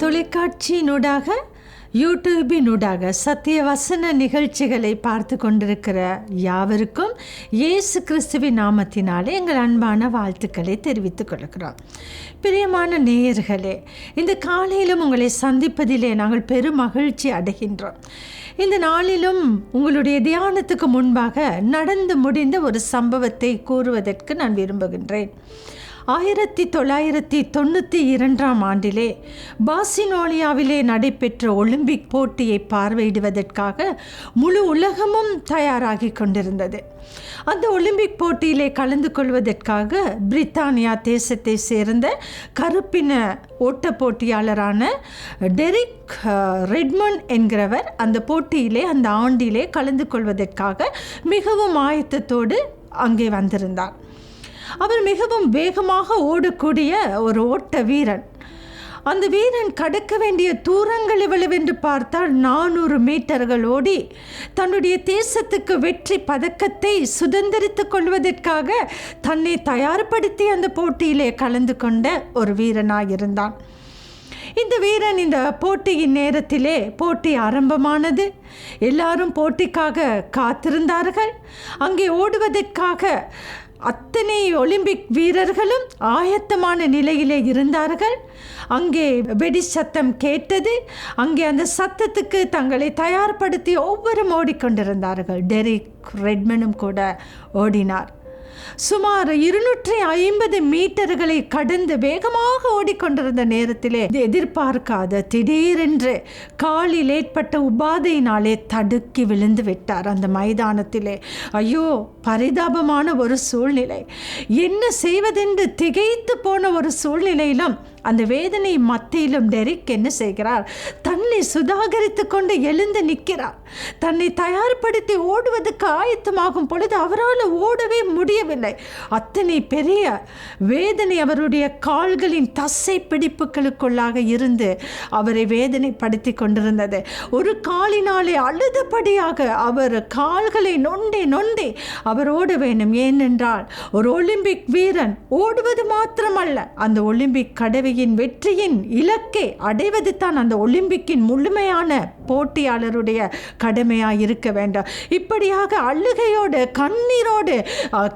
தொலைக்காட்சியினூடாக யூடியூபினூடாக சத்திய வசன நிகழ்ச்சிகளை பார்த்து கொண்டிருக்கிற யாவருக்கும் இயேசு கிறிஸ்துவின் நாமத்தினாலே எங்கள் அன்பான வாழ்த்துக்களை தெரிவித்துக் கொள்கிறோம். பிரியமான நேயர்களே இந்த காலையிலும் உங்களை சந்திப்பதிலே நாங்கள் பெரும் மகிழ்ச்சி அடைகின்றோம். இந்த நாளிலும் உங்களுடைய தியானத்துக்கு முன்பாக நடந்து முடிந்த ஒரு சம்பவத்தை கூறுவதற்கு நான் விரும்புகின்றேன். ஆயிரத்தி தொள்ளாயிரத்தி தொண்ணூற்றி இரண்டாம் ஆண்டிலே பாசினோலியாவிலே நடைபெற்ற ஒலிம்பிக் போட்டியை பார்வையிடுவதற்காக முழு உலகமும் தயாராகி கொண்டிருந்தது. அந்த ஒலிம்பிக் போட்டியிலே கலந்து கொள்வதற்காக பிரித்தானியா தேசத்தை சேர்ந்த கருப்பின ஓட்ட போட்டியாளரான டெரிக் ரெட்மன் ரெட்மண்ட் என்கிறவர் அந்த போட்டியிலே அந்த ஆண்டிலே கலந்து கொள்வதற்காக மிகவும் ஆயத்தத்தோடு அங்கே வந்திருந்தார். அவர் மிகவும் வேகமாக ஓடக்கூடிய ஒரு ஓட்ட வீரன் அந்த வீரன் கடக்க வேண்டிய தூரங்கள் எவ்வளவென்று பார்த்தால் நானூறு மீட்டர்கள் ஓடி தன்னுடைய தேசத்துக்கு வெற்றி பதக்கத்தை சுதந்திரித்துக் கொள்வதற்காக தன்னை தயார்படுத்தி அந்த போட்டியிலே கலந்து கொண்ட ஒரு வீரனாக இருந்தான் இந்த வீரன் இந்த போட்டியின் நேரத்திலே போட்டி ஆரம்பமானது. எல்லாரும் போட்டிக்காக காத்திருந்தார்கள். அங்கே ஓடுவதற்காக அத்தனை ஒலிம்பிக் வீரர்களும் ஆயத்தமான நிலையிலே இருந்தார்கள். அங்கே வெடி சத்தம் கேட்டது. அங்கே அந்த சத்தத்துக்கு தங்களை தயார்படுத்தி ஒவ்வொரும் ஓடிக்கொண்டிருந்தார்கள். டெரிக் ரெட்மனும் கூட ஓடினார். சுமார் இருநூற்றி ஐம்பது மீட்டர்களை கடந்து வேகமாக ஓடிக்கொண்டிருந்த நேரத்திலே எதிர்பார்க்காத திடீரென்று காலில் ஏற்பட்ட உபாதையினாலே தடுக்கி விழுந்து விட்டார் அந்த மைதானத்திலே. ஐயோ பரிதாபமான ஒரு சூழ்நிலை. என்ன செய்வதென்று திகைத்து போன ஒரு சூழ்நிலையிலும் அந்த வேதனை மத்தியிலும் டெரிக் என்ன செய்கிறார்? தன்னை சுதாகரித்து கொண்டு எழுந்து நிற்கிறார். தன்னை தயார்படுத்தி ஓடுவதற்கு ஆயத்தமாகும் பொழுது அவரால் ஓடவே முடியவில்லை. அத்தனை பெரிய வேதனை அவருடைய கால்களின் தசை பிடிப்புகளுக்குள்ளாக இருந்து அவரை வேதனைப்படுத்தி கொண்டிருந்தது. ஒரு காலினாலே அழுதபடியாக அவர் கால்களை நொண்டி நொண்டி அவர் ஓட வேண்டும். ஏனென்றால் ஒரு ஒலிம்பிக் வீரன் ஓடுவது மாத்திரமல்ல அந்த ஒலிம்பிக் கடவையின் வெற்றியின் இலக்கை அடைவது தான் அந்த ஒலிம்பிக்கின் முழுமையான போட்டியாளருடைய கடமையாக இருக்க வேண்டாம். இப்படியாக அழுகையோடு கண்ணீரோடு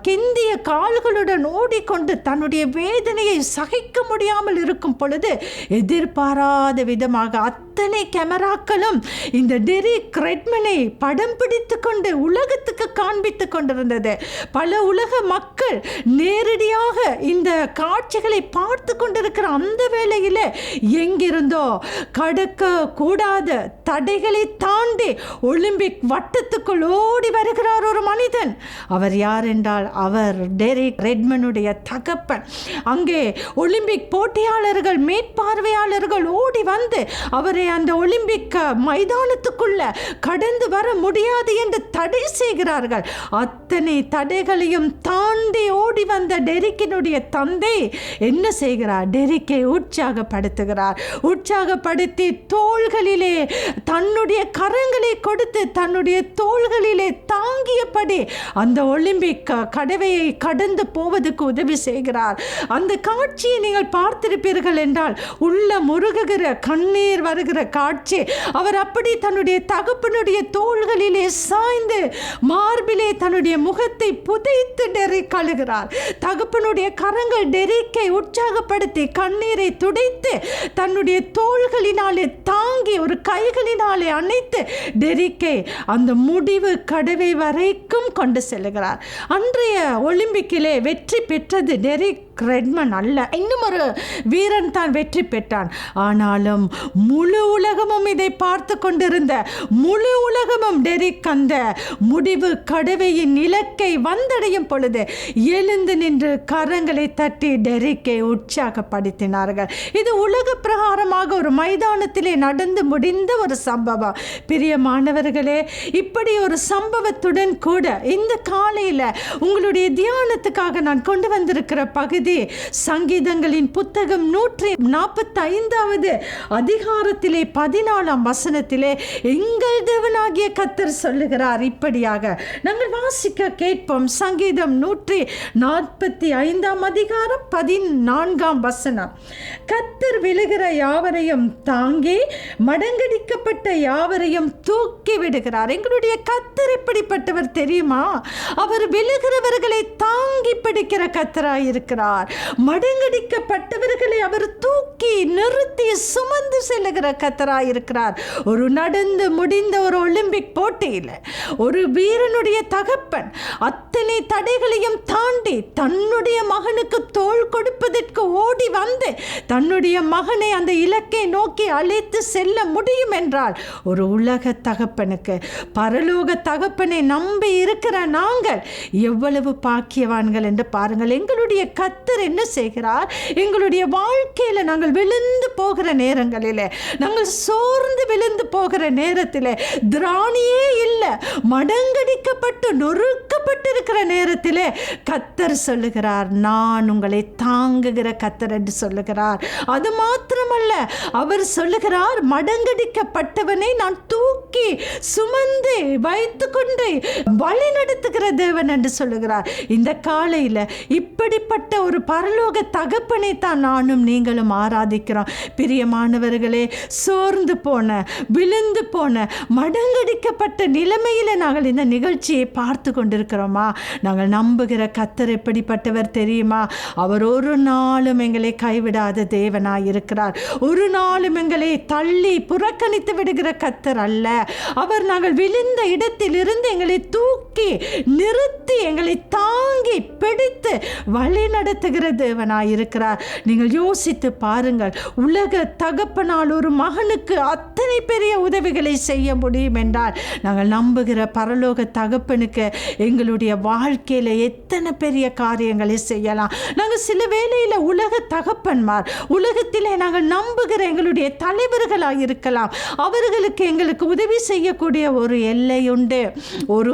கெந்திய கால்களுடன் ஓடிக்கொண்டு தன்னுடைய வேதனையை சகிக்க முடியாமல் இருக்கும் பொழுது எதிர்பாராத விதமாக அத்தனை கேமராக்களும் இந்த டெரி கிரெட்மனை படம் பிடித்து கொண்டு உலகத்துக்கு காண்பித்து கொண்டிருந்தது. பல உலக மக்கள் நேரடியாக இந்த காட்சிகளை பார்த்து கொண்டிருக்கிற அந்த வேளையில் எங்கிருந்தோ கடக்க கூடாத தடைகளை தாண்டி ஒலிம்பிக் வட்டத்துக்குள் ஓடி வருகிறார் ஒரு மனிதன். அவர் யார் என்றால் அவர் டெரிக் ரெட்மனுடைய தகப்பன். அங்கே ஒலிம்பிக் போட்டியாளர்கள் மேற்பார்வையாளர்கள் ஓடி வந்து அவரை அந்த ஒலிம்பிக் மைதானத்துக்குள்ள கடந்து வர முடியாது என்று தடை செய்கிறார்கள். அத்தனை தடைகளையும் தாண்டி ஓடி வந்த டெரிக்கினுடைய தந்தை என்ன செய்கிறார்? டெரிக்கை உற்சாகப்படுத்துகிறார். உற்சாகப்படுத்தி தோள்களிலே தன்னுடைய கரங்களை கொடுத்து தன்னுடைய தோள்களிலே தாங்கியபடி அந்த ஒலிம்பிக் கடவையை கடந்து போவதற்கு உதவி செய்கிறார். அந்த காட்சியை நீங்கள் பார்த்திருப்பீர்கள் என்றால் உள்ள முருகுகிற கண்ணீர் வருகிற காட்சி. அவர் அப்படி தன்னுடைய தகப்பனுடைய தோள்களிலே சாய்ந்து மார்பிலே தன்னுடைய முகத்தை புதைத்து டெரிக் அழுகிறார் தகப்பனுடைய கரங்கள் டெரிக்கை உற்சாகப்படுத்தி கண்ணீரை துடைத்து தன்னுடைய தோள்களினாலே தாங்கி ஒரு கைகளினாலே அணைத்து டெரிக்கை அந்த முடிவு கடவை வரைக்கும் கொண்டு செல்கிறார் அன்றைய ஒலிம்பிக்கிலே வெற்றி பெற்றது டெரிக் கிரெட்மன் அல்ல. இன்னும் ஒரு வீரன் தான் வெற்றி பெற்றான். ஆனாலும் முழு உலகமும் இதை பார்த்து கொண்டிருந்த முழு உலகமும் டெரிக் அந்த முடிவு கடவையின் இலக்கை வந்தடையும் பொழுது எழுந்து நின்று கரங்களை தட்டி டெரிக்கை உற்சாகப்படுத்தினார்கள். இது உலக பிரகாரமாக ஒரு மைதானத்திலே நடந்து முடிந்த ஒரு சம்பவம். பிரியமானவர்களே இப்படி ஒரு சம்பவத்துடன் கூட இந்த காலையில் உங்களுடைய தியானத்துக்காக நான் கொண்டு வந்திருக்கிற பகுதி பகுதி சங்கீதங்களின் புத்தகம் நூற்றி நாற்பத்தி ஐந்தாவது அதிகாரத்திலே பதினாலாம் வசனத்திலே எங்கள் தேவனாகிய கத்தர் சொல்லுகிறார் இப்படியாக. நாங்கள் வாசிக்க கேட்போம். சங்கீதம் நூற்றி நாற்பத்தி ஐந்தாம் அதிகாரம் பதினான்காம் வசனம். கத்தர் விழுகிற யாவரையும் தாங்கி மடங்கடிக்கப்பட்ட யாவரையும் தூக்கி விடுகிறார். எங்களுடைய கத்தர் இப்படிப்பட்டவர் தெரியுமா? அவர் விழுகிறவர்களை தாங்கி பிடிக்கிற கத்தராய் இருக்கிறார் மடங்கடிக்கப்பட்டவர்களை அவர் தூக்கி நிறுத்தி சுமந்து செல்லுகிற கத்தராய் இருக்கிறார். ஒரு நடந்து முடிந்த ஒரு ஒலிம்பிக் போட்டியில் ஒரு வீரனுடைய தகப்பன் அத்தனை தடைகளையும் தாண்டி தன்னுடைய மகனுக்கு தோள் கொடுப்பதற்கு ஓடி வந்து தன்னுடைய மகனை அந்த இலக்கை நோக்கி அழைத்து செல்ல முடியும் என்றால் ஒரு உலக தகப்பனுக்கு பரலோக தகப்பனை நம்பி இருக்கிற நாங்கள் எவ்வளவு பாக்கியவான்கள் என்று பாருங்கள். எங்களுடைய கத் கத்தர் என்ன செய்கிறார்? எங்களுடைய வாழ்க்கையில் நாங்கள் விழுந்து போகிற நேரங்களில் நாங்கள் சோர்ந்து விழுந்து போகிற நேரத்தில் திராணியே இல்லை மடங்கடிக்கப்பட்டு நொறுக்கப்பட்டிருக்கிற நேரத்தில் கத்தர் சொல்லுகிறார் நான் உங்களை தாங்குகிற கத்தர் என்று சொல்லுகிறார். அது மாத்திரமல்ல அவர் சொல்லுகிறார் மடங்கடிக்கப்பட்டவனை நான் தூக்கி சுமந்து வைத்துக்கொண்டு வழி நடத்துகிற தேவன் என்று சொல்லுகிறார். இந்த காலையில் இப்படிப்பட்ட ஒரு பரலோக தகப்பனை தான் நானும் நீங்களும் ஆராதிக்கிறோம். பிரியமானவர்களே சோர்ந்து போன விழுந்து போன மடங்கடிக்கப்பட்ட நிலைமையில் நாங்கள் இந்த நிகழ்ச்சியை பார்த்து கொண்டு நாங்கள் நம்புகிற கத்தர் எப்படிப்பட்டவர் தெரியுமா? அவர் ஒரு நாளும் எங்களை கைவிடாத தேவனாய் இருக்கிறார். ஒரு நாளும் எங்களை தள்ளி புறக்கணித்து விடுகிற கத்தர் அல்ல. அவர் நாங்கள் விழுந்த இடத்திலிருந்து எங்களை தூக்கி நிறுத்தி எங்களை தாங்கி பிடித்து வழி நடத்துகிற தேவனாய் இருக்கிறார். நீங்கள் யோசித்து பாருங்கள் உலக தகப்பனால் ஒரு மகனுக்கு அத்தனை பெரிய உதவிகளை செய்ய முடியும் என்றால் நாங்கள் நம்புகிற பரலோக தகப்பனுக்கு எங்களுடைய வாழ்க்கையில் எத்தனை பெரிய காரியங்களை செய்யலாம். நாங்கள் சில வேளையில் உலக தகப்பன்மார் உலகத்திலே நாங்கள் நம்புகிற எங்களுடைய தலைவர்களாக இருக்கலாம். அவர்களுக்கு எங்களுக்கு உதவி செய்யக்கூடிய ஒரு எல்லை உண்டு. ஒரு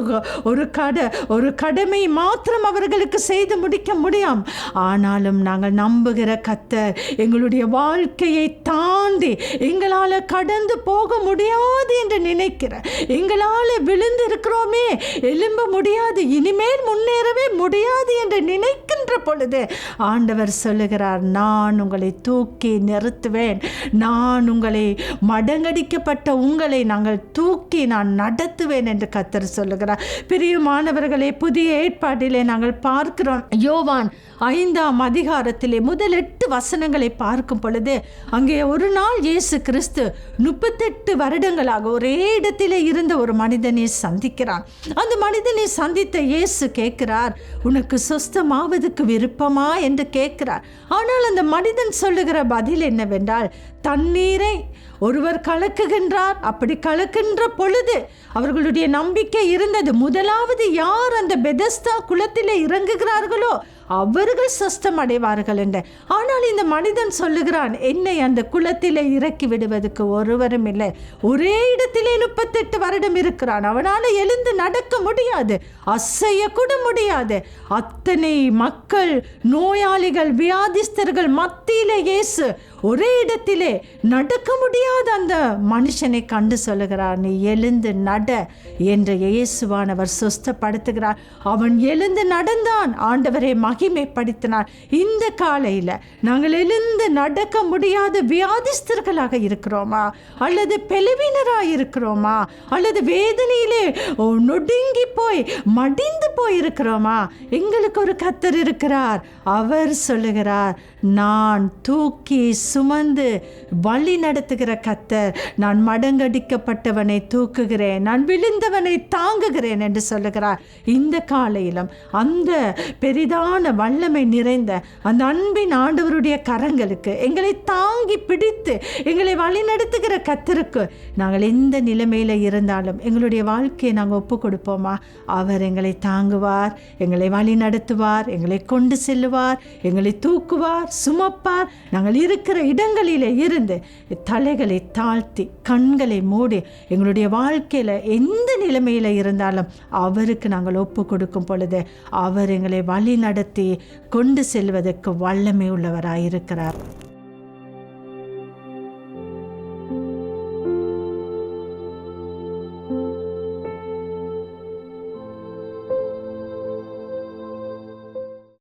ஒரு கடை ஒரு கடமை மாத்திரம் அவர்களுக்கு செய்து முடிக்க முடியும். ஆனாலும் நாங்கள் நம்புகிற கத்தர் எங்களுடைய வாழ்க்கையை தாண்டி எங்களால் கடந்து போக முடியாது என்று நினைக்கிற எங்களால் விழுந்து இருக்கிறோமே எலும்ப முடியாது இனிமேல் முன்னேறவே முடியாது என்று நினைக்கின்ற பொழுது ஆண்டவர் சொல்லுகிறார் நான் உங்களை தூக்கி நிறுத்துவேன். நான் உங்களை மடங்கடிக்கப்பட்ட உங்களை நாங்கள் தூக்கி நான் நடத்துவேன் என்று கத்தர் சொல்லுகிறார். பிரியமானவர்களே புதிய ஏற்பாட்டிலே நாங்கள் பார்க்கிறோம். யோவான் ஐந்தாம் அதிகாரத்திலே முதல் எட்டு வசனங்களை பார்க்கும் பொழுது அங்கே ஒரு நாள் இயேசு கிறிஸ்து முப்பத்தெட்டு வருடங்களாக ஒரே இடத்திலே இருந்த ஒரு மனிதனை சந்திக்கிறான். அந்த மனிதனை சந்தி சந்தித்த இயேசு கேட்கிறார் உனக்கு சொஸ்தமாவதுக்கு விருப்பமா? என்று கேட்கிறார். ஆனால் அந்த மனிதன் சொல்லுகிற பதில் என்னவென்றால் தண்ணீரை ஒருவர் கலக்குகின்றார் அப்படி கலக்கின்ற பொழுது அவர்களுடைய நம்பிக்கை இருந்தது. முதலாவது யார் அந்த பெதஸ்தா குளத்தில் இறங்குகிறார்களோ அவர்கள் சஸ்தம் அடைவார்கள் என்று. ஆனால் இந்த மனிதன் சொல்லுகிறான் என்னை அந்த குளத்திலே இறக்கி விடுவதற்கு ஒருவரும் இல்லை. ஒரே இடத்திலே முப்பத்தெட்டு வருடம் இருக்கிறான். அவனால் எழுந்து நடக்க முடியாது. அசைய கூட முடியாது. அத்தனை மக்கள் நோயாளிகள் வியாதிஸ்தர்கள் மத்தியிலே இயேசு ஒரே இடத்திலே நடக்க முடியாத அந்த மனுஷனை கண்டு சொல்லுகிறார் நீ எழுந்து நட என்று இயேசுவானவர் சுஸ்தப்படுத்துகிறார். அவன் எழுந்து நடந்தான். ஆண்டவரை மகிமைப்படுத்தினார். இந்த காலையில் நாங்கள் எழுந்து நடக்க முடியாத வியாதிஸ்தர்களாக இருக்கிறோமா? அல்லது பெலவினராக இருக்கிறோமா அல்லது வேதனையிலே நொடுங்கி போய் மடிந்து போய் இருக்கிறோமா எங்களுக்கு ஒரு கத்தர் இருக்கிறார். அவர் சொல்லுகிறார் நான் தூக்கி சுமந்து வழி நடத்துகிற கத்தர் நான் மடங்கடிக்கப்பட்டவனை தூக்குகிறேன் நான் விழுந்தவனை தாங்குகிறேன் என்று சொல்லுகிறார். இந்த காலையிலும் அந்த பெரிதான வல்லமை நிறைந்த அந்த அன்பின் ஆண்டவருடைய கரங்களுக்கு எங்களை தாங்கி பிடித்து எங்களை வழி நடத்துகிற கத்தருக்கு நாங்கள் எந்த நிலைமையில் இருந்தாலும் எங்களுடைய வாழ்க்கையை நாங்கள் ஒப்பு கொடுப்போமா? அவர் எங்களை தாங்குவார் எங்களை வழி நடத்துவார் எங்களை கொண்டு செல்லுவார் எங்களை தூக்குவார். சுமப்பார் நாங்கள் இருக்கிற இடங்களிலே இருந்து தலைகளை தாழ்த்தி கண்களை மூடி எங்களுடைய வாழ்க்கையில் எந்த நிலைமையில் இருந்தாலும் அவருக்கு நாங்கள் ஒப்பு கொடுக்கும் பொழுது அவர் எங்களை வழி நடத்தி கொண்டு செல்வதற்கு வல்லமை உள்ளவராக இருக்கிறார்